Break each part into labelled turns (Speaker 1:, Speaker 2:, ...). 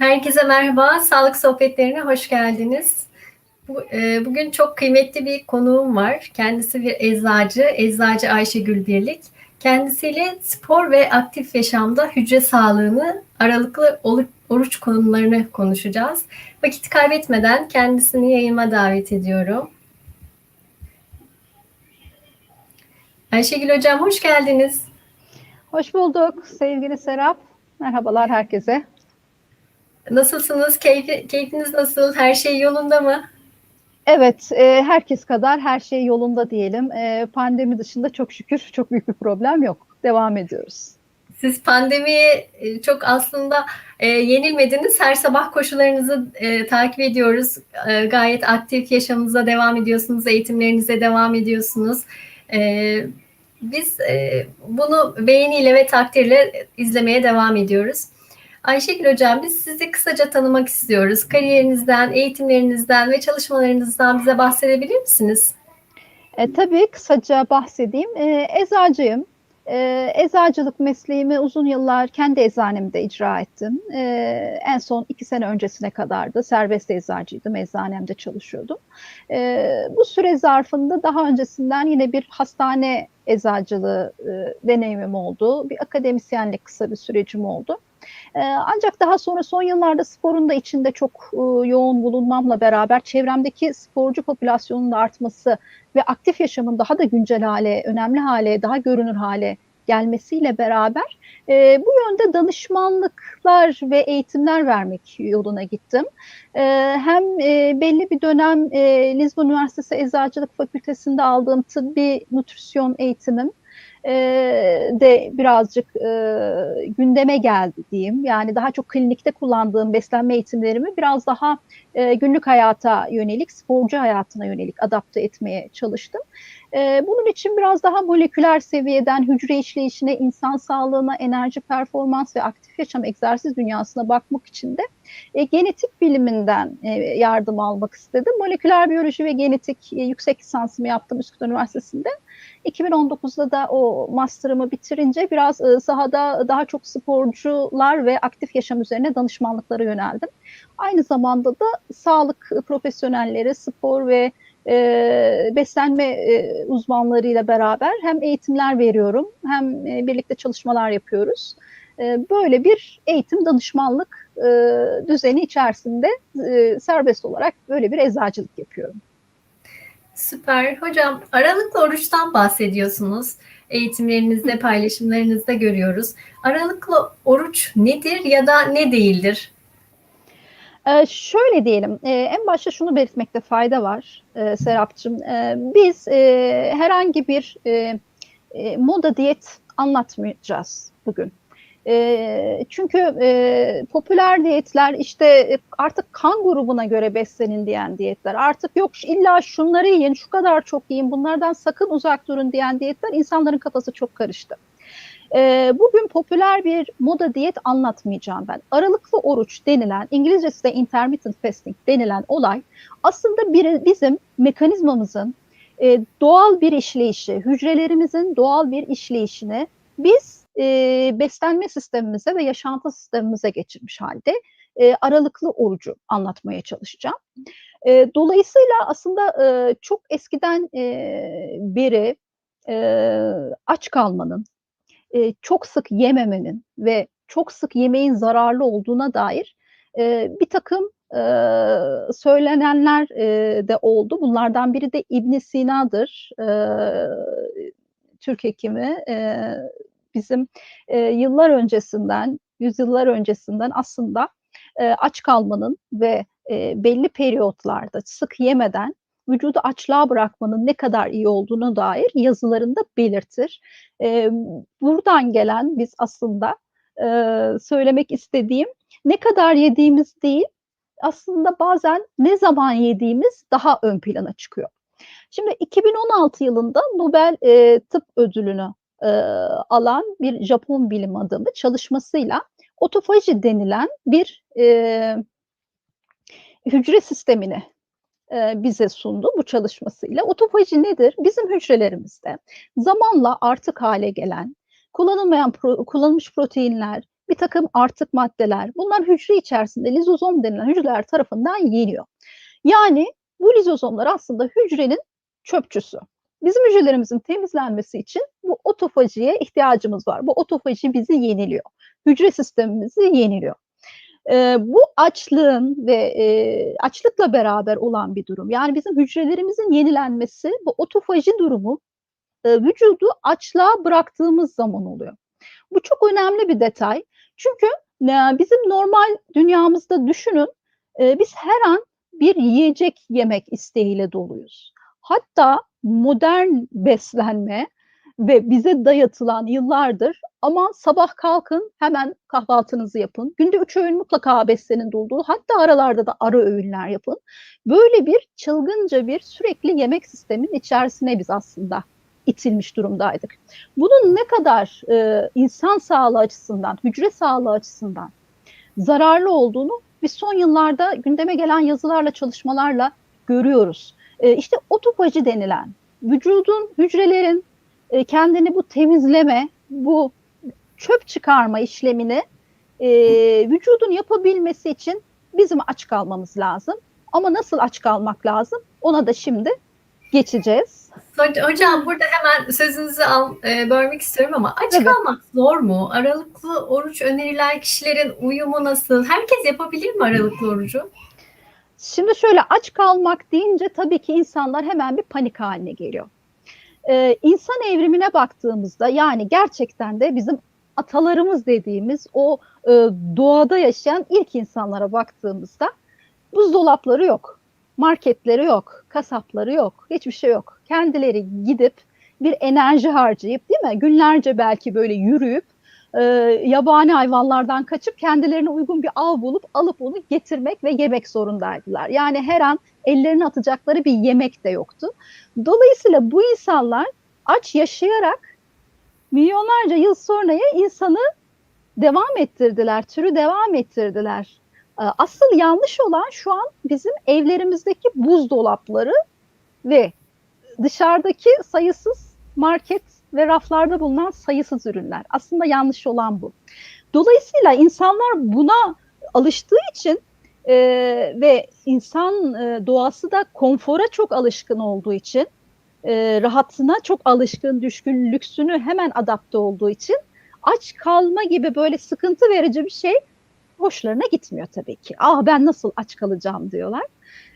Speaker 1: Herkese merhaba, sağlık sohbetlerine hoş geldiniz. E, bugün çok kıymetli bir konuğum var. Kendisi bir eczacı, eczacı Ayşegül Birlik. Kendisiyle spor ve aktif yaşamda hücre sağlığını, aralıklı oruç konularını konuşacağız. Vakit kaybetmeden kendisini yayınıma davet ediyorum. Ayşegül Hocam hoş geldiniz.
Speaker 2: Hoş bulduk sevgili Serap. Merhabalar herkese.
Speaker 1: Nasılsınız? Keyfi, keyfiniz nasıl? Her şey yolunda mı?
Speaker 2: Evet, e, herkes kadar her şey yolunda diyelim. E, pandemi dışında çok şükür çok büyük bir problem yok. Devam ediyoruz.
Speaker 1: Siz pandemiye çok aslında e, yenilmediniz. Her sabah koşularınızı e, takip ediyoruz. E, gayet aktif yaşamınıza devam ediyorsunuz. Eğitimlerinize devam ediyorsunuz. E, biz e, bunu beğeniyle ve takdirle izlemeye devam ediyoruz. Ayşegül Hocam biz sizi kısaca tanımak istiyoruz. Kariyerinizden, eğitimlerinizden ve çalışmalarınızdan bize bahsedebilir misiniz?
Speaker 2: E, tabii kısaca bahsedeyim. E, eczacıyım. E, eczacılık mesleğimi uzun yıllar kendi eczanemde icra ettim. E, en son iki sene öncesine kadar da serbest eczacıydım. Eczanemde çalışıyordum. E, bu süre zarfında daha öncesinden yine bir hastane eczacılığı e, deneyimim oldu. Bir akademisyenlik kısa bir sürecim oldu. Ee, ancak daha sonra son yıllarda sporun da içinde çok e, yoğun bulunmamla beraber çevremdeki sporcu popülasyonunun da artması ve aktif yaşamın daha da güncel hale, önemli hale, daha görünür hale gelmesiyle beraber e, bu yönde danışmanlıklar ve eğitimler vermek yoluna gittim. E, hem e, belli bir dönem e, Lisbon Üniversitesi Eczacılık Fakültesi'nde aldığım tıbbi nutrisyon eğitimim e, de birazcık e, gündeme geldi diyeyim. Yani daha çok klinikte kullandığım beslenme eğitimlerimi biraz daha e, günlük hayata yönelik, sporcu hayatına yönelik adapte etmeye çalıştım. E, bunun için biraz daha moleküler seviyeden hücre işleyişine, insan sağlığına, enerji performans ve aktif yaşam egzersiz dünyasına bakmak için de e, genetik biliminden e, yardım almak istedim. Moleküler biyoloji ve genetik e, yüksek lisansımı yaptım Üsküdar Üniversitesi'nde. 2019'da da o master'ımı bitirince biraz e, sahada daha çok sporcular ve aktif yaşam üzerine danışmanlıklara yöneldim. Aynı zamanda da sağlık profesyonelleri, spor ve e, beslenme e, uzmanlarıyla beraber hem eğitimler veriyorum hem e, birlikte çalışmalar yapıyoruz. E, böyle bir eğitim danışmanlık e, düzeni içerisinde e, serbest olarak böyle bir eczacılık yapıyorum.
Speaker 1: Süper. Hocam aralıklı oruçtan bahsediyorsunuz. Eğitimlerinizde, paylaşımlarınızda görüyoruz. Aralıklı oruç nedir ya da ne değildir?
Speaker 2: Ee, şöyle diyelim, e, en başta şunu belirtmekte fayda var e, Serapcığım. E, biz e, herhangi bir e, e, moda diyet anlatmayacağız bugün. E, çünkü e, popüler diyetler işte e, artık kan grubuna göre beslenin diyen diyetler, artık yok illa şunları yiyin, şu kadar çok yiyin, bunlardan sakın uzak durun diyen diyetler insanların kafası çok karıştı. E, bugün popüler bir moda diyet anlatmayacağım ben. Aralıklı oruç denilen, İngilizcesi de intermittent fasting denilen olay aslında bir, bizim mekanizmamızın e, doğal bir işleyişi, hücrelerimizin doğal bir işleyişini biz e, beslenme sistemimize ve yaşantı sistemimize geçirmiş halde e, aralıklı orucu anlatmaya çalışacağım. E, dolayısıyla aslında e, çok eskiden e, beri e, aç kalmanın, e, çok sık yememenin ve çok sık yemeğin zararlı olduğuna dair e, bir takım e, söylenenler e, de oldu. Bunlardan biri de İbn Sina'dır. E, Türk hekimi e, bizim e, yıllar öncesinden, yüzyıllar öncesinden aslında e, aç kalmanın ve e, belli periyotlarda sık yemeden vücudu açlığa bırakmanın ne kadar iyi olduğunu dair yazılarında belirtir. E, buradan gelen biz aslında e, söylemek istediğim ne kadar yediğimiz değil, aslında bazen ne zaman yediğimiz daha ön plana çıkıyor. Şimdi 2016 yılında Nobel e, Tıp Ödülünü e, alan bir Japon bilim adamı çalışmasıyla otofaji denilen bir e, hücre sistemini e, bize sundu bu çalışmasıyla. Otofaji nedir? Bizim hücrelerimizde zamanla artık hale gelen kullanılmayan pro, kullanılmış proteinler bir takım artık maddeler. Bunlar hücre içerisinde lizozom denilen hücreler tarafından yeniyor. Yani bu lizozomlar aslında hücrenin çöpçüsü. Bizim hücrelerimizin temizlenmesi için bu otofajiye ihtiyacımız var. Bu otofaji bizi yeniliyor. Hücre sistemimizi yeniliyor. E, bu açlığın ve e, açlıkla beraber olan bir durum. Yani bizim hücrelerimizin yenilenmesi, bu otofaji durumu e, vücudu açlığa bıraktığımız zaman oluyor. Bu çok önemli bir detay. Çünkü e, bizim normal dünyamızda düşünün, e, biz her an bir yiyecek yemek isteğiyle doluyuz. Hatta modern beslenme ve bize dayatılan yıllardır ama sabah kalkın hemen kahvaltınızı yapın. Günde üç öğün mutlaka beslenin olduğu hatta aralarda da ara öğünler yapın. Böyle bir çılgınca bir sürekli yemek sisteminin içerisine biz aslında itilmiş durumdaydık. Bunun ne kadar e, insan sağlığı açısından, hücre sağlığı açısından zararlı olduğunu biz son yıllarda gündeme gelen yazılarla, çalışmalarla görüyoruz. E, işte otofaji denilen, vücudun, hücrelerin e, kendini bu temizleme, bu çöp çıkarma işlemini e, vücudun yapabilmesi için bizim aç kalmamız lazım. Ama nasıl aç kalmak lazım? Ona da şimdi geçeceğiz.
Speaker 1: Hocam burada hemen sözünüzü al, e, bölmek istiyorum ama aç
Speaker 2: Evet.
Speaker 1: kalmak zor mu? Aralıklı oruç önerilen kişilerin uyumu nasıl? Herkes yapabilir mi aralıklı orucu?
Speaker 2: Şimdi şöyle aç kalmak deyince tabii ki insanlar hemen bir panik haline geliyor. Ee, insan evrimine baktığımızda yani gerçekten de bizim atalarımız dediğimiz o e, doğada yaşayan ilk insanlara baktığımızda buzdolapları yok, marketleri yok, kasapları yok, hiçbir şey yok. Kendileri gidip bir enerji harcayıp değil mi günlerce belki böyle yürüyüp e, yabani hayvanlardan kaçıp kendilerine uygun bir av bulup alıp onu getirmek ve yemek zorundaydılar. Yani her an ellerine atacakları bir yemek de yoktu. Dolayısıyla bu insanlar aç yaşayarak milyonlarca yıl sonraya insanı devam ettirdiler, türü devam ettirdiler. E, Asıl yanlış olan şu an bizim evlerimizdeki buzdolapları ve dışarıdaki sayısız market ve raflarda bulunan sayısız ürünler. Aslında yanlış olan bu. Dolayısıyla insanlar buna alıştığı için e, ve insan e, doğası da konfora çok alışkın olduğu için, e, rahatına çok alışkın, düşkün, lüksünü hemen adapte olduğu için aç kalma gibi böyle sıkıntı verici bir şey hoşlarına gitmiyor tabii ki. Ah ben nasıl aç kalacağım diyorlar.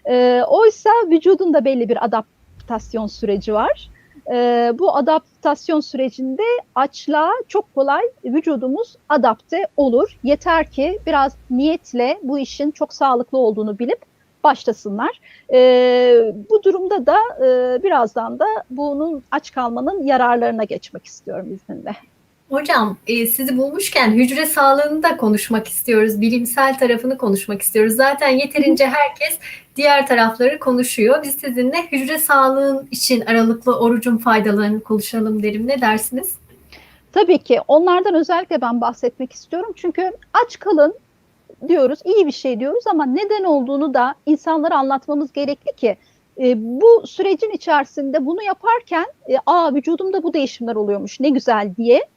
Speaker 2: E, oysa vücudun da belli bir adaptasyon süreci var. E, bu adaptasyon sürecinde açlığa çok kolay vücudumuz adapte olur. Yeter ki biraz niyetle bu işin çok sağlıklı olduğunu bilip başlasınlar. E, bu durumda da e, birazdan da bunun aç kalmanın yararlarına geçmek istiyorum izninle.
Speaker 1: Hocam e, sizi bulmuşken hücre sağlığını da konuşmak istiyoruz. Bilimsel tarafını konuşmak istiyoruz. Zaten yeterince herkes diğer tarafları konuşuyor. Biz sizinle hücre sağlığın için aralıklı orucun faydalarını konuşalım derim. Ne dersiniz?
Speaker 2: Tabii ki onlardan özellikle ben bahsetmek istiyorum. Çünkü aç kalın diyoruz, iyi bir şey diyoruz ama neden olduğunu da insanlara anlatmamız gerekli ki e, bu sürecin içerisinde bunu yaparken e, aa vücudumda bu değişimler oluyormuş ne güzel diye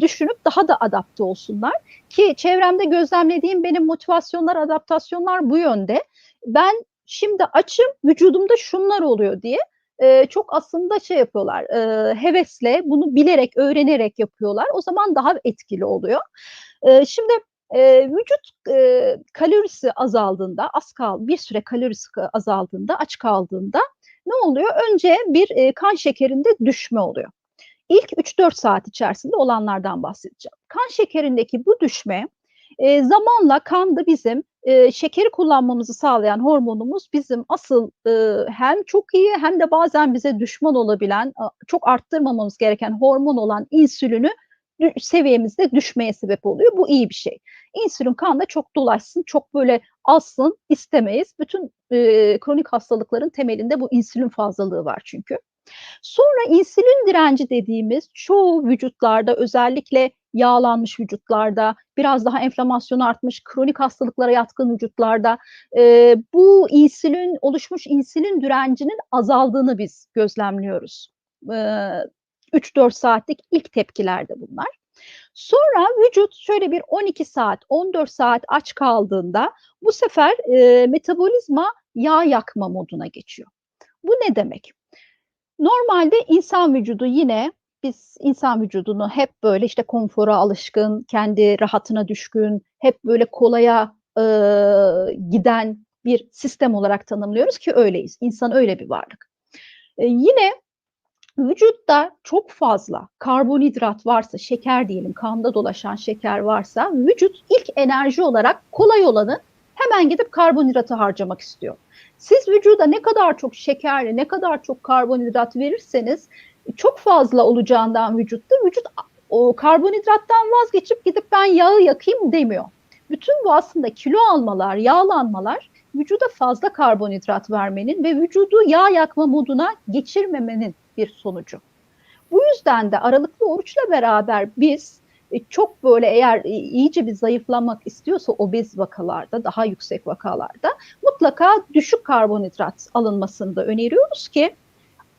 Speaker 2: düşünüp daha da adapte olsunlar. Ki çevremde gözlemlediğim benim motivasyonlar, adaptasyonlar bu yönde. Ben şimdi açım, vücudumda şunlar oluyor diye e, çok aslında şey yapıyorlar, e, hevesle bunu bilerek, öğrenerek yapıyorlar. O zaman daha etkili oluyor. E, şimdi e, vücut e, kalorisi azaldığında, az kal, bir süre kalorisi azaldığında, aç kaldığında ne oluyor? Önce bir e, kan şekerinde düşme oluyor. İlk 3-4 saat içerisinde olanlardan bahsedeceğim. Kan şekerindeki bu düşme e, zamanla kanda bizim e, şekeri kullanmamızı sağlayan hormonumuz bizim asıl e, hem çok iyi hem de bazen bize düşman olabilen, çok arttırmamamız gereken hormon olan insülünü seviyemizde düşmeye sebep oluyor. Bu iyi bir şey. İnsülin kanda çok dolaşsın, çok böyle azsın istemeyiz. Bütün e, kronik hastalıkların temelinde bu insülin fazlalığı var çünkü. Sonra insülin direnci dediğimiz çoğu vücutlarda özellikle yağlanmış vücutlarda, biraz daha enflamasyon artmış, kronik hastalıklara yatkın vücutlarda e, bu insülin, oluşmuş insülin direncinin azaldığını biz gözlemliyoruz. E, 3-4 saatlik ilk tepkilerde bunlar. Sonra vücut şöyle bir 12 saat, 14 saat aç kaldığında bu sefer e, metabolizma yağ yakma moduna geçiyor. Bu ne demek? Normalde insan vücudu yine biz insan vücudunu hep böyle işte konfora alışkın, kendi rahatına düşkün, hep böyle kolaya e, giden bir sistem olarak tanımlıyoruz ki öyleyiz. İnsan öyle bir varlık. E, yine vücutta çok fazla karbonhidrat varsa, şeker diyelim, kanda dolaşan şeker varsa vücut ilk enerji olarak kolay olanı hemen gidip karbonhidratı harcamak istiyor. Siz vücuda ne kadar çok şekerli, ne kadar çok karbonhidrat verirseniz çok fazla olacağından vücutta vücut o karbonhidrattan vazgeçip gidip ben yağı yakayım demiyor. Bütün bu aslında kilo almalar, yağlanmalar vücuda fazla karbonhidrat vermenin ve vücudu yağ yakma moduna geçirmemenin bir sonucu. Bu yüzden de aralıklı oruçla beraber biz çok böyle eğer e, iyice bir zayıflamak istiyorsa obez vakalarda, daha yüksek vakalarda mutlaka düşük karbonhidrat alınmasını da öneriyoruz ki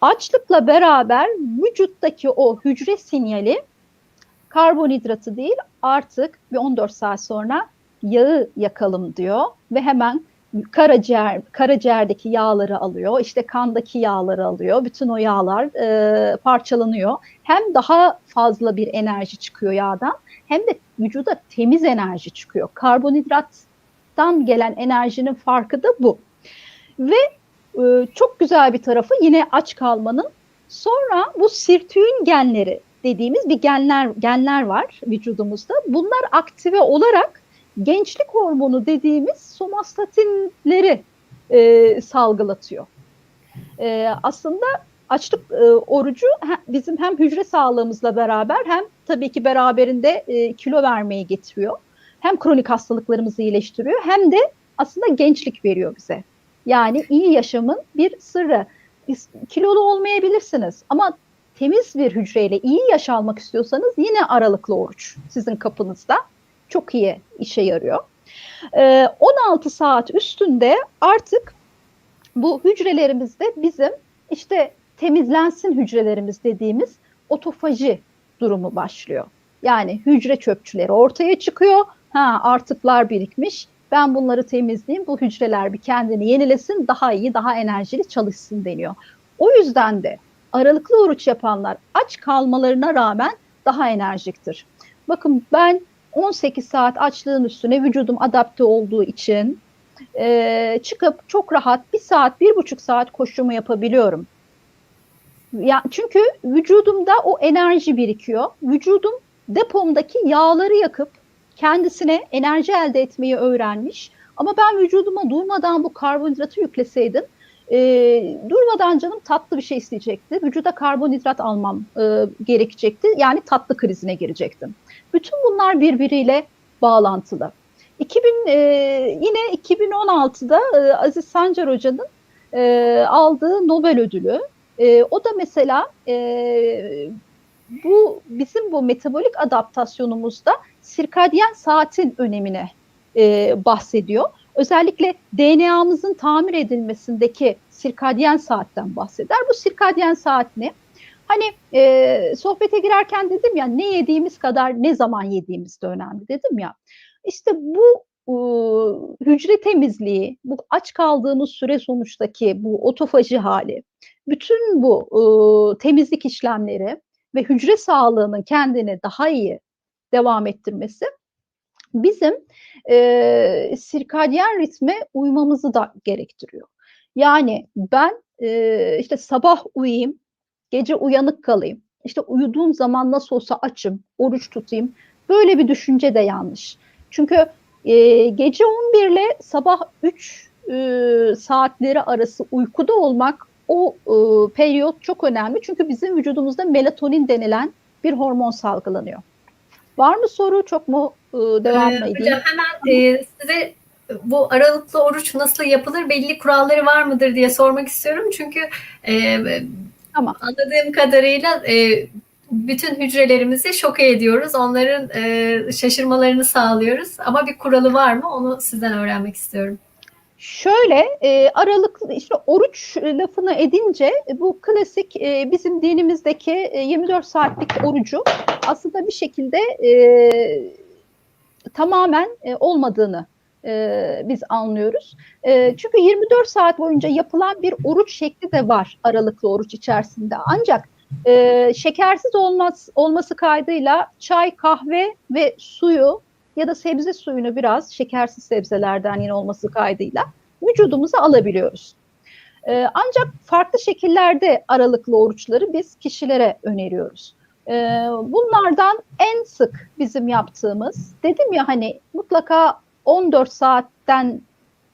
Speaker 2: açlıkla beraber vücuttaki o hücre sinyali karbonhidratı değil artık bir 14 saat sonra yağı yakalım diyor ve hemen karaciğer karaciğerdeki yağları alıyor, işte kandaki yağları alıyor. Bütün o yağlar e, parçalanıyor. Hem daha fazla bir enerji çıkıyor yağdan hem de vücuda temiz enerji çıkıyor. Karbonhidrattan gelen enerjinin farkı da bu. Ve e, çok güzel bir tarafı yine aç kalmanın sonra bu sirtüin genleri dediğimiz bir genler genler var vücudumuzda. Bunlar aktive olarak gençlik hormonu dediğimiz somastatinleri e, salgılatıyor. E, aslında açlık e, orucu bizim hem hücre sağlığımızla beraber hem tabii ki beraberinde e, kilo vermeyi getiriyor. Hem kronik hastalıklarımızı iyileştiriyor hem de aslında gençlik veriyor bize. Yani iyi yaşamın bir sırrı. Kilolu olmayabilirsiniz ama temiz bir hücreyle iyi yaş almak istiyorsanız yine aralıklı oruç sizin kapınızda çok iyi işe yarıyor. Ee, 16 saat üstünde artık bu hücrelerimizde bizim işte temizlensin hücrelerimiz dediğimiz otofaji durumu başlıyor. Yani hücre çöpçüleri ortaya çıkıyor. Ha artıklar birikmiş. Ben bunları temizleyeyim. Bu hücreler bir kendini yenilesin, daha iyi, daha enerjili çalışsın deniyor. O yüzden de aralıklı oruç yapanlar aç kalmalarına rağmen daha enerjiktir. Bakın ben 18 saat açlığın üstüne vücudum adapte olduğu için e, çıkıp çok rahat bir saat, bir buçuk saat koşumu yapabiliyorum. Ya, çünkü vücudumda o enerji birikiyor. Vücudum depomdaki yağları yakıp kendisine enerji elde etmeyi öğrenmiş. Ama ben vücuduma durmadan bu karbonhidratı yükleseydim e, durmadan canım tatlı bir şey isteyecekti. Vücuda karbonhidrat almam e, gerekecekti. Yani tatlı krizine girecektim. Bütün bunlar birbiriyle bağlantılı. 2000 e, yine 2016'da e, Aziz Sancar Hoca'nın e, aldığı Nobel ödülü. E, o da mesela e, bu bizim bu metabolik adaptasyonumuzda sirkadyen saatin önemine e, bahsediyor. Özellikle DNA'mızın tamir edilmesindeki sirkadyen saatten bahseder. Bu sirkadyen saat ne? Hani e, sohbete girerken dedim ya ne yediğimiz kadar ne zaman yediğimiz de önemli dedim ya. İşte bu e, hücre temizliği, bu aç kaldığımız süre sonuçtaki bu otofaji hali, bütün bu e, temizlik işlemleri ve hücre sağlığının kendini daha iyi devam ettirmesi bizim e, sirkadyen ritme uymamızı da gerektiriyor. Yani ben e, işte sabah uyuyayım, gece uyanık kalayım. İşte uyuduğum zaman nasıl olsa açım, oruç tutayım. Böyle bir düşünce de yanlış. Çünkü e, gece 11 ile sabah 3 e, saatleri arası uykuda olmak o e, periyot çok önemli. Çünkü bizim vücudumuzda melatonin denilen bir hormon salgılanıyor. Var mı soru? Çok mu e, devam
Speaker 1: ee,
Speaker 2: edeyim?
Speaker 1: Hocam hemen e, size bu aralıklı oruç nasıl yapılır, belli kuralları var mıdır diye sormak istiyorum. Çünkü e,
Speaker 2: Tamam.
Speaker 1: anladığım kadarıyla e, bütün hücrelerimizi şoke ediyoruz. Onların e, şaşırmalarını sağlıyoruz. Ama bir kuralı var mı? Onu sizden öğrenmek istiyorum.
Speaker 2: Şöyle e, aralıklı işte oruç lafını edince e, bu klasik e, bizim dinimizdeki e, 24 saatlik orucu aslında bir şekilde e, tamamen e, olmadığını e, biz anlıyoruz. E, çünkü 24 saat boyunca yapılan bir oruç şekli de var aralıklı oruç içerisinde. Ancak e, şekersiz olmaz, olması kaydıyla çay, kahve ve suyu ya da sebze suyunu biraz şekersiz sebzelerden yine olması kaydıyla vücudumuza alabiliyoruz. E, ancak farklı şekillerde aralıklı oruçları biz kişilere öneriyoruz. E, bunlardan en sık bizim yaptığımız, dedim ya hani mutlaka 14 saatten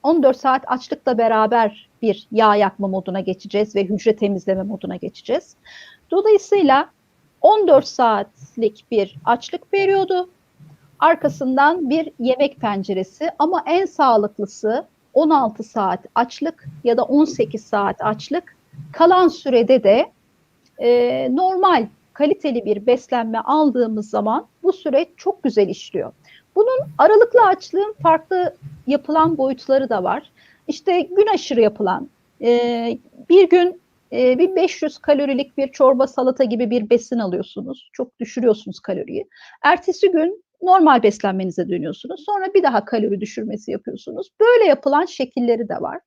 Speaker 2: 14 saat açlıkla beraber bir yağ yakma moduna geçeceğiz ve hücre temizleme moduna geçeceğiz. Dolayısıyla 14 saatlik bir açlık periyodu, arkasından bir yemek penceresi ama en sağlıklısı 16 saat açlık ya da 18 saat açlık. Kalan sürede de e, normal kaliteli bir beslenme aldığımız zaman bu süreç çok güzel işliyor. Bunun aralıklı açlığın farklı yapılan boyutları da var. İşte gün aşırı yapılan, e, bir gün e, bir 500 kalorilik bir çorba salata gibi bir besin alıyorsunuz. Çok düşürüyorsunuz kaloriyi. Ertesi gün normal beslenmenize dönüyorsunuz. Sonra bir daha kalori düşürmesi yapıyorsunuz. Böyle yapılan şekilleri de var.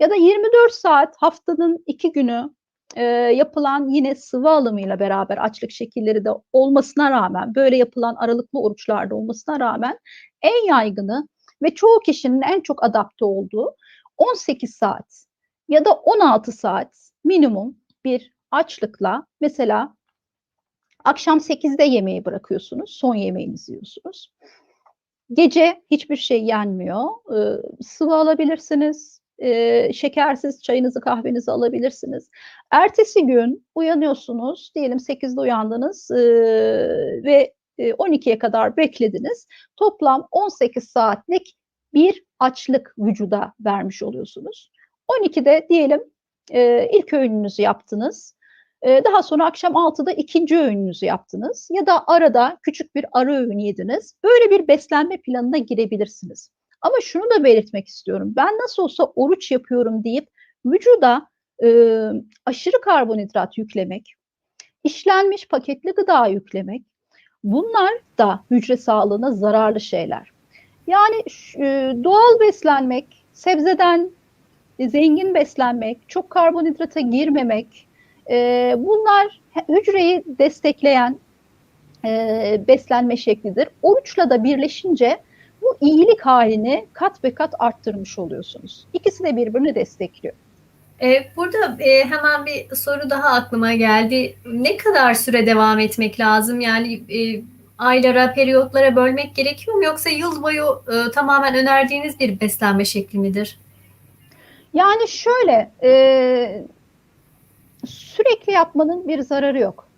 Speaker 2: Ya da 24 saat haftanın iki günü e, yapılan yine sıvı alımıyla beraber açlık şekilleri de olmasına rağmen böyle yapılan aralıklı oruçlarda olmasına rağmen en yaygını ve çoğu kişinin en çok adapte olduğu 18 saat ya da 16 saat minimum bir açlıkla mesela akşam 8'de yemeği bırakıyorsunuz, son yemeğinizi yiyorsunuz. Gece hiçbir şey yenmiyor. Ee, sıvı alabilirsiniz, e, şekersiz çayınızı kahvenizi alabilirsiniz. Ertesi gün uyanıyorsunuz, diyelim 8'de uyandınız e, ve 12'ye kadar beklediniz. Toplam 18 saatlik bir açlık vücuda vermiş oluyorsunuz. 12'de diyelim ilk öğününüzü yaptınız. Daha sonra akşam 6'da ikinci öğününüzü yaptınız. Ya da arada küçük bir ara öğün yediniz. Böyle bir beslenme planına girebilirsiniz. Ama şunu da belirtmek istiyorum. Ben nasıl olsa oruç yapıyorum deyip vücuda e, aşırı karbonhidrat yüklemek, işlenmiş paketli gıda yüklemek, bunlar da hücre sağlığına zararlı şeyler. Yani e, doğal beslenmek, sebzeden zengin beslenmek, çok karbonhidrata girmemek, e, bunlar hücreyi destekleyen e, beslenme şeklidir. Oruçla da birleşince bu iyilik halini kat ve kat arttırmış oluyorsunuz. İkisi de birbirini destekliyor.
Speaker 1: Burada hemen bir soru daha aklıma geldi. Ne kadar süre devam etmek lazım? Yani aylara, periyotlara bölmek gerekiyor mu? Yoksa yıl boyu tamamen önerdiğiniz bir beslenme şekli midir?
Speaker 2: Yani şöyle, e, sürekli yapmanın bir zararı yok.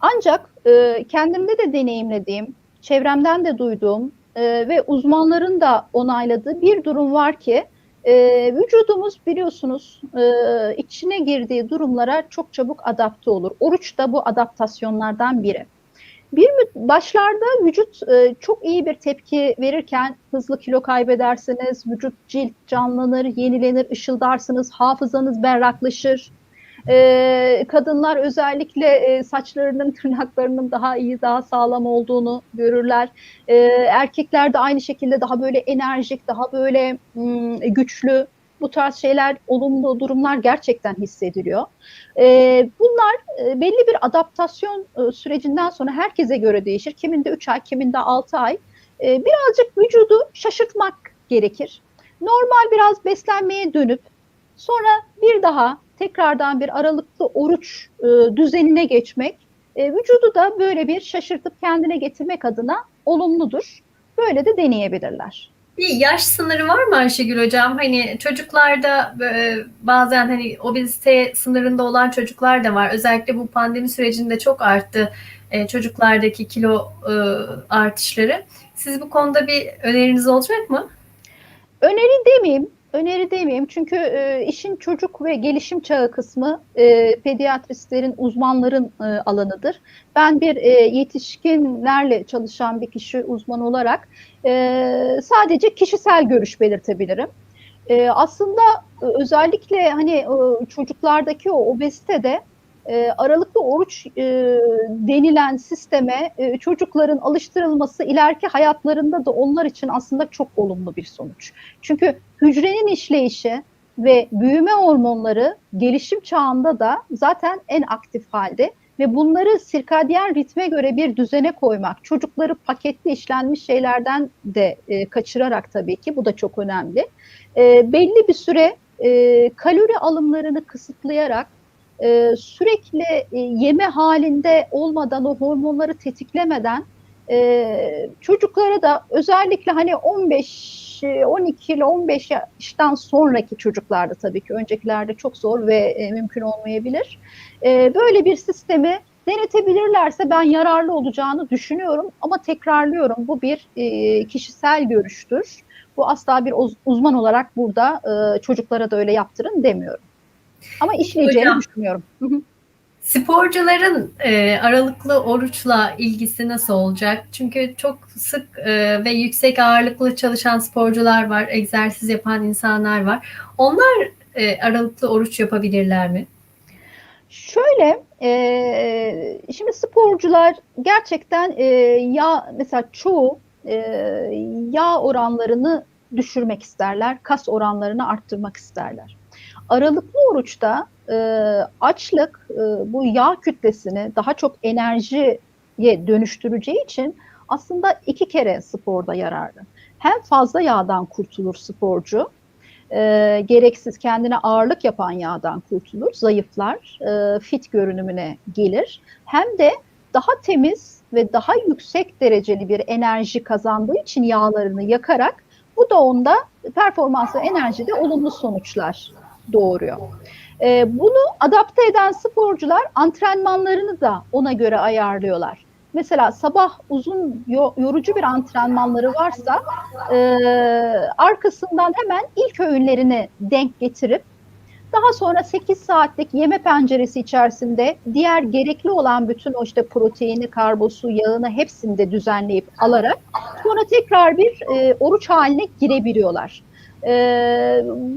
Speaker 2: Ancak e, kendimde de deneyimlediğim, çevremden de duyduğum e, ve uzmanların da onayladığı bir durum var ki e, vücudumuz biliyorsunuz e, içine girdiği durumlara çok çabuk adapte olur. Oruç da bu adaptasyonlardan biri. Bir başlarda vücut e, çok iyi bir tepki verirken hızlı kilo kaybedersiniz, vücut cilt canlanır, yenilenir, ışıldarsınız, hafızanız berraklaşır. E, kadınlar özellikle e, saçlarının, tırnaklarının daha iyi, daha sağlam olduğunu görürler. E, erkekler de aynı şekilde daha böyle enerjik, daha böyle m, güçlü, bu tarz şeyler, olumlu durumlar gerçekten hissediliyor. E, bunlar e, belli bir adaptasyon e, sürecinden sonra herkese göre değişir. Kiminde 3 ay, kiminde 6 ay. Birazcık vücudu şaşırtmak gerekir. Normal biraz beslenmeye dönüp sonra bir daha tekrardan bir aralıklı oruç e, düzenine geçmek e, vücudu da böyle bir şaşırtıp kendine getirmek adına olumludur. Böyle de deneyebilirler.
Speaker 1: Bir yaş sınırı var mı Ayşegül Hocam? Hani çocuklarda e, bazen hani obezite sınırında olan çocuklar da var. Özellikle bu pandemi sürecinde çok arttı e, çocuklardaki kilo e, artışları. Siz bu konuda bir öneriniz olacak mı?
Speaker 2: Öneri demeyeyim öneri demeyeyim çünkü e, işin çocuk ve gelişim çağı kısmı e, pediatristlerin, uzmanların e, alanıdır. Ben bir e, yetişkinlerle çalışan bir kişi uzman olarak e, sadece kişisel görüş belirtebilirim. E, aslında özellikle hani e, çocuklardaki o obezite de e, aralıklı oruç e, denilen sisteme e, çocukların alıştırılması ileriki hayatlarında da onlar için aslında çok olumlu bir sonuç. Çünkü hücrenin işleyişi ve büyüme hormonları gelişim çağında da zaten en aktif halde ve bunları sirkadyen ritme göre bir düzene koymak, çocukları paketli işlenmiş şeylerden de e, kaçırarak tabii ki bu da çok önemli. E, belli bir süre e, kalori alımlarını kısıtlayarak e, sürekli e, yeme halinde olmadan o hormonları tetiklemeden e, çocuklara da özellikle hani 15 12 ile 15 yaştan sonraki çocuklarda tabii ki öncekilerde çok zor ve e, mümkün olmayabilir. E, böyle bir sistemi denetebilirlerse ben yararlı olacağını düşünüyorum ama tekrarlıyorum bu bir e, kişisel görüştür. Bu asla bir uzman olarak burada e, çocuklara da öyle yaptırın demiyorum. Ama işleyeceğini Hocam, düşünüyorum.
Speaker 1: Sporcuların e, aralıklı oruçla ilgisi nasıl olacak? Çünkü çok sık e, ve yüksek ağırlıklı çalışan sporcular var, egzersiz yapan insanlar var. Onlar e, aralıklı oruç yapabilirler mi?
Speaker 2: Şöyle, e, şimdi sporcular gerçekten e, yağ, mesela çoğu e, yağ oranlarını düşürmek isterler, kas oranlarını arttırmak isterler. Aralıklı oruçta e, açlık e, bu yağ kütlesini daha çok enerjiye dönüştüreceği için aslında iki kere sporda yararlı. Hem fazla yağdan kurtulur sporcu, e, gereksiz kendine ağırlık yapan yağdan kurtulur, zayıflar, e, fit görünümüne gelir. Hem de daha temiz ve daha yüksek dereceli bir enerji kazandığı için yağlarını yakarak bu da onda performans ve enerjide olumlu sonuçlar doğuruyor. E, bunu adapte eden sporcular antrenmanlarını da ona göre ayarlıyorlar. Mesela sabah uzun yorucu bir antrenmanları varsa e, arkasından hemen ilk öğünlerini denk getirip daha sonra 8 saatlik yeme penceresi içerisinde diğer gerekli olan bütün o işte proteini, karbosu, yağını hepsini de düzenleyip alarak sonra tekrar bir e, oruç haline girebiliyorlar. E,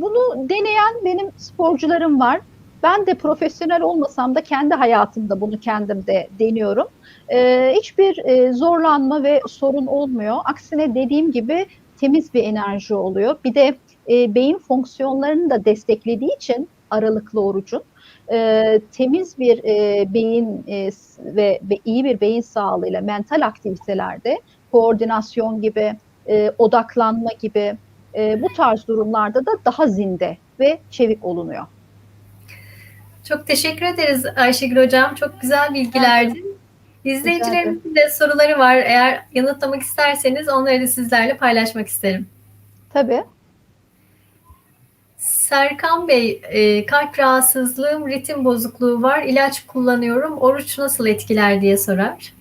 Speaker 2: bunu deneyen benim sporcularım var. Ben de profesyonel olmasam da kendi hayatımda bunu kendim de deniyorum. E, hiçbir e, zorlanma ve sorun olmuyor. Aksine dediğim gibi temiz bir enerji oluyor. Bir de e, beyin fonksiyonlarını da desteklediği için aralıklı orucun e, temiz bir e, beyin e, ve, ve iyi bir beyin sağlığıyla mental aktivitelerde koordinasyon gibi, e, odaklanma gibi e, bu tarz durumlarda da daha zinde ve çevik olunuyor.
Speaker 1: Çok teşekkür ederiz Ayşegül Hocam. Çok güzel bilgilerdi. İzleyicilerimizin de soruları var. Eğer yanıtlamak isterseniz onları da sizlerle paylaşmak isterim.
Speaker 2: Tabii.
Speaker 1: Serkan Bey, e, kalp rahatsızlığım, ritim bozukluğu var, ilaç kullanıyorum, oruç nasıl etkiler diye sorar.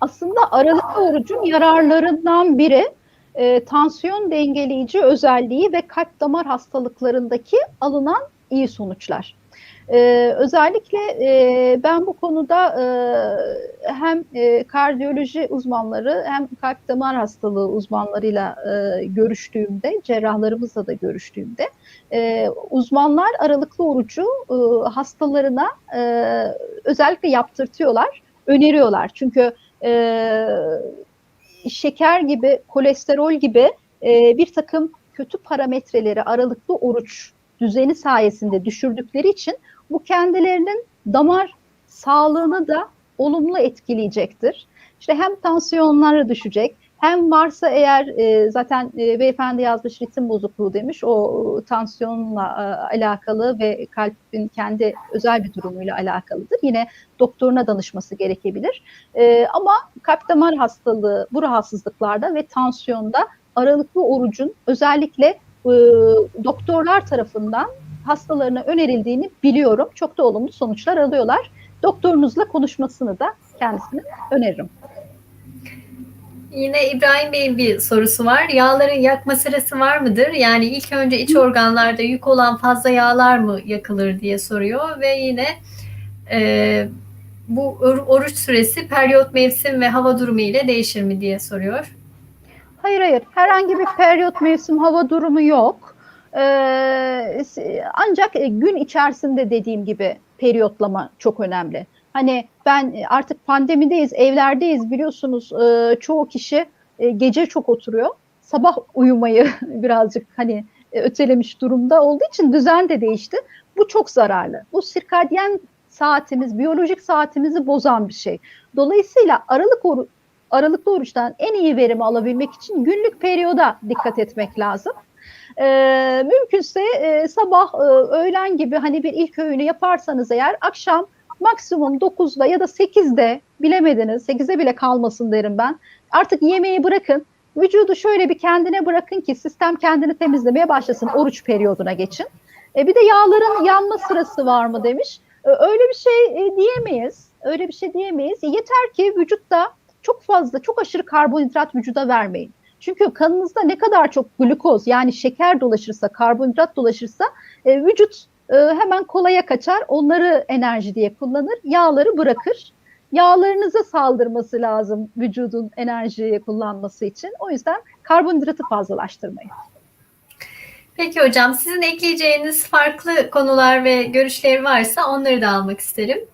Speaker 2: Aslında aralıklı orucun yararlarından biri e, tansiyon dengeleyici özelliği ve kalp damar hastalıklarındaki alınan iyi sonuçlar. Ee, özellikle e, ben bu konuda e, hem e, kardiyoloji uzmanları hem kalp damar hastalığı uzmanlarıyla e, görüştüğümde, cerrahlarımızla da görüştüğümde e, uzmanlar aralıklı orucu e, hastalarına e, özellikle yaptırtıyorlar, öneriyorlar. Çünkü e, şeker gibi, kolesterol gibi e, bir takım kötü parametreleri aralıklı oruç düzeni sayesinde düşürdükleri için bu kendilerinin damar sağlığını da olumlu etkileyecektir. İşte hem tansiyonları düşecek hem varsa eğer e, zaten e, beyefendi yazmış ritim bozukluğu demiş o tansiyonla e, alakalı ve kalbin kendi özel bir durumuyla alakalıdır. Yine doktoruna danışması gerekebilir. E, ama kalp damar hastalığı bu rahatsızlıklarda ve tansiyonda aralıklı orucun özellikle e, doktorlar tarafından hastalarına önerildiğini biliyorum. Çok da olumlu sonuçlar alıyorlar. Doktorunuzla konuşmasını da kendisine öneririm.
Speaker 1: Yine İbrahim Bey'in bir sorusu var. Yağların yakma sırası var mıdır? Yani ilk önce iç organlarda yük olan fazla yağlar mı yakılır diye soruyor ve yine e, bu oruç süresi periyot mevsim ve hava durumu ile değişir mi diye soruyor.
Speaker 2: Hayır hayır herhangi bir periyot mevsim hava durumu yok. Ee, ancak e, gün içerisinde dediğim gibi periyotlama çok önemli. Hani ben e, artık pandemideyiz, evlerdeyiz biliyorsunuz e, çoğu kişi e, gece çok oturuyor. Sabah uyumayı birazcık hani e, ötelemiş durumda olduğu için düzen de değişti. Bu çok zararlı. Bu sirkadyen saatimiz, biyolojik saatimizi bozan bir şey. Dolayısıyla aralık oru, aralıklı oruçtan en iyi verimi alabilmek için günlük periyoda dikkat etmek lazım. Ee, mümkünse e, sabah, e, öğlen gibi hani bir ilk öğünü yaparsanız eğer akşam maksimum 9'da ya da 8'de bilemediniz 8'e bile kalmasın derim ben. Artık yemeği bırakın. Vücudu şöyle bir kendine bırakın ki sistem kendini temizlemeye başlasın. Oruç periyoduna geçin. E, bir de yağların yanma sırası var mı demiş. E, öyle bir şey e, diyemeyiz. Öyle bir şey diyemeyiz. Yeter ki vücutta çok fazla, çok aşırı karbonhidrat vücuda vermeyin. Çünkü kanınızda ne kadar çok glukoz yani şeker dolaşırsa, karbonhidrat dolaşırsa e, vücut e, hemen kolaya kaçar. Onları enerji diye kullanır. Yağları bırakır. Yağlarınıza saldırması lazım vücudun enerjiyi kullanması için. O yüzden karbonhidratı fazlalaştırmayın.
Speaker 1: Peki hocam sizin ekleyeceğiniz farklı konular ve görüşleri varsa onları da almak isterim.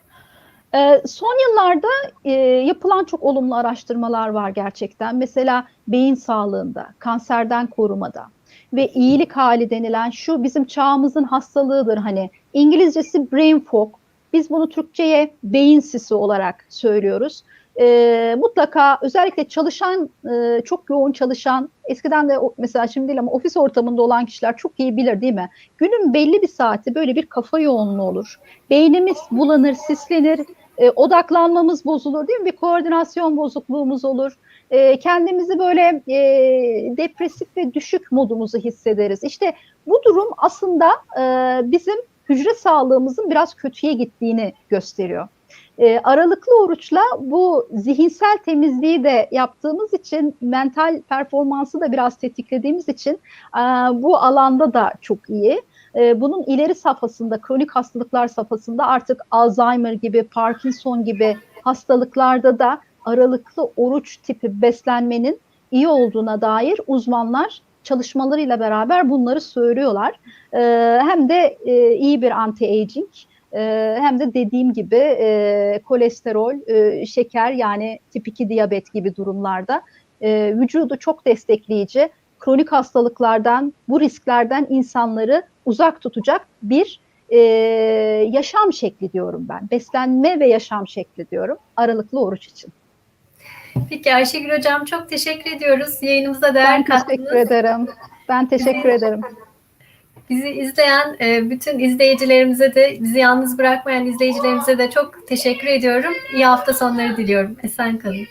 Speaker 2: Ee, son yıllarda e, yapılan çok olumlu araştırmalar var gerçekten. Mesela beyin sağlığında, kanserden korumada ve iyilik hali denilen şu bizim çağımızın hastalığıdır hani İngilizcesi brain fog. Biz bunu Türkçe'ye beyin sisi olarak söylüyoruz. Ee, mutlaka özellikle çalışan, e, çok yoğun çalışan, eskiden de mesela şimdi değil ama ofis ortamında olan kişiler çok iyi bilir değil mi? Günün belli bir saati böyle bir kafa yoğunluğu olur. Beynimiz bulanır, sislenir, e, odaklanmamız bozulur değil mi? Bir koordinasyon bozukluğumuz olur. E, kendimizi böyle e, depresif ve düşük modumuzu hissederiz. İşte bu durum aslında e, bizim hücre sağlığımızın biraz kötüye gittiğini gösteriyor. E, aralıklı oruçla bu zihinsel temizliği de yaptığımız için mental performansı da biraz tetiklediğimiz için e, bu alanda da çok iyi. E, bunun ileri safhasında, kronik hastalıklar safhasında artık Alzheimer gibi, Parkinson gibi hastalıklarda da aralıklı oruç tipi beslenmenin iyi olduğuna dair uzmanlar çalışmalarıyla beraber bunları söylüyorlar. E, hem de e, iyi bir anti-aging e, hem de dediğim gibi e, kolesterol, e, şeker yani tip 2 diyabet gibi durumlarda e, vücudu çok destekleyici, kronik hastalıklardan, bu risklerden insanları uzak tutacak bir e, yaşam şekli diyorum ben. Beslenme ve yaşam şekli diyorum aralıklı oruç için.
Speaker 1: Peki Ayşegül hocam çok teşekkür ediyoruz. Yayınımıza değer
Speaker 2: Ben
Speaker 1: kattınız.
Speaker 2: teşekkür ederim. Ben teşekkür ederim.
Speaker 1: Bizi izleyen e, bütün izleyicilerimize de bizi yalnız bırakmayan izleyicilerimize de çok teşekkür ediyorum. İyi hafta sonları diliyorum. Esen kalın.